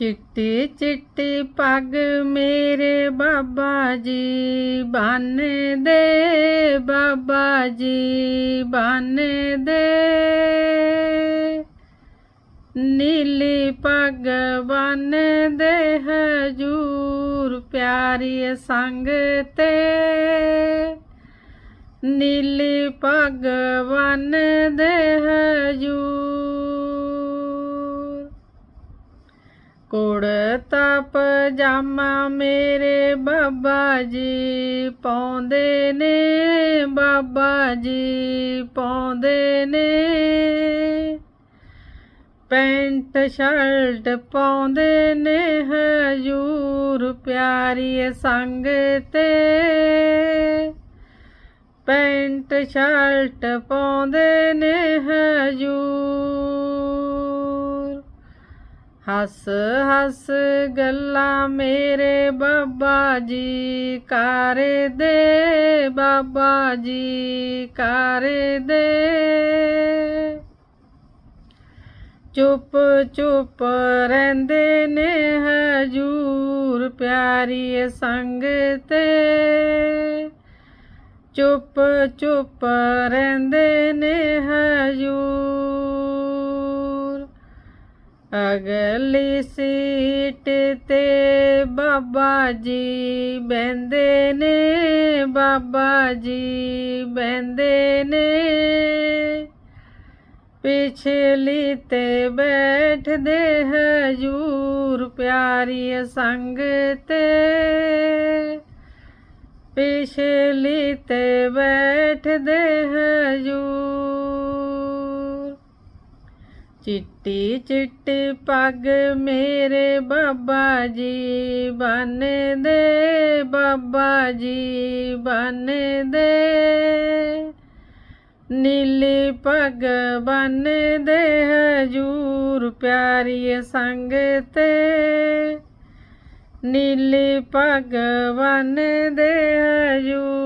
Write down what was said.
चिट्टी चिट्टी पग मेरे बाबा जी, बन दे बाबा जी, बन दे। नीली पग बन दे हजूर, प्यारी संग ते। नीली पग बन दे हजूर ਕੁੜਤਾ ਪਜਾਮਾ ਮੇਰੇ ਬਾਬਾ ਜੀ। ਪਾਉਂਦੇ ਨੇ ਬਾਬਾ ਜੀ, ਪਾਉਂਦੇ ਨੇ। ਪੈਂਟ, ਸ਼ਰਟ ਪਾਉਂਦੇ ਨੇ ਹਜੂਰ ਪਿਆਰੀ ਸੰਗ ਤੇ। ਪੈਂਟ, ਸ਼ਰਟ ਪਾਉਂਦੇ ਨੇ ਹਜੂਰ। हस हस गल्ला मेरे बाबा जी, कर दे बाबा जी, कर दे। चुप चुप रेंदे ने हजूर प्यारी संग ते। चुप चुप रेंदे ने हजूर ਅਗਲੀ ਸੀਟ ਤੇ ਬਾਬਾ ਜੀ ਬੈੰਦੇ ਨੇ ਬਾਬਾ ਜੀ ਬੈੰਦੇ ਨੇ ਪਿਛਲੀ ਤੇ ਬੈਠਦੇ ਹਜੂਰ ਪਿਆਰੀ ਸੰਗ ਤੇ ਪਿਛਲੀ ਤੇ ਬੈਠਦੇ ਹਜੂਰ चिट्टी चिट्टी पग मेरे बाबा जी बन दे, बाबा जी बन दे। नीली पग बन दे हजूर प्यारी संग ते। नीली पग बन दे हजूर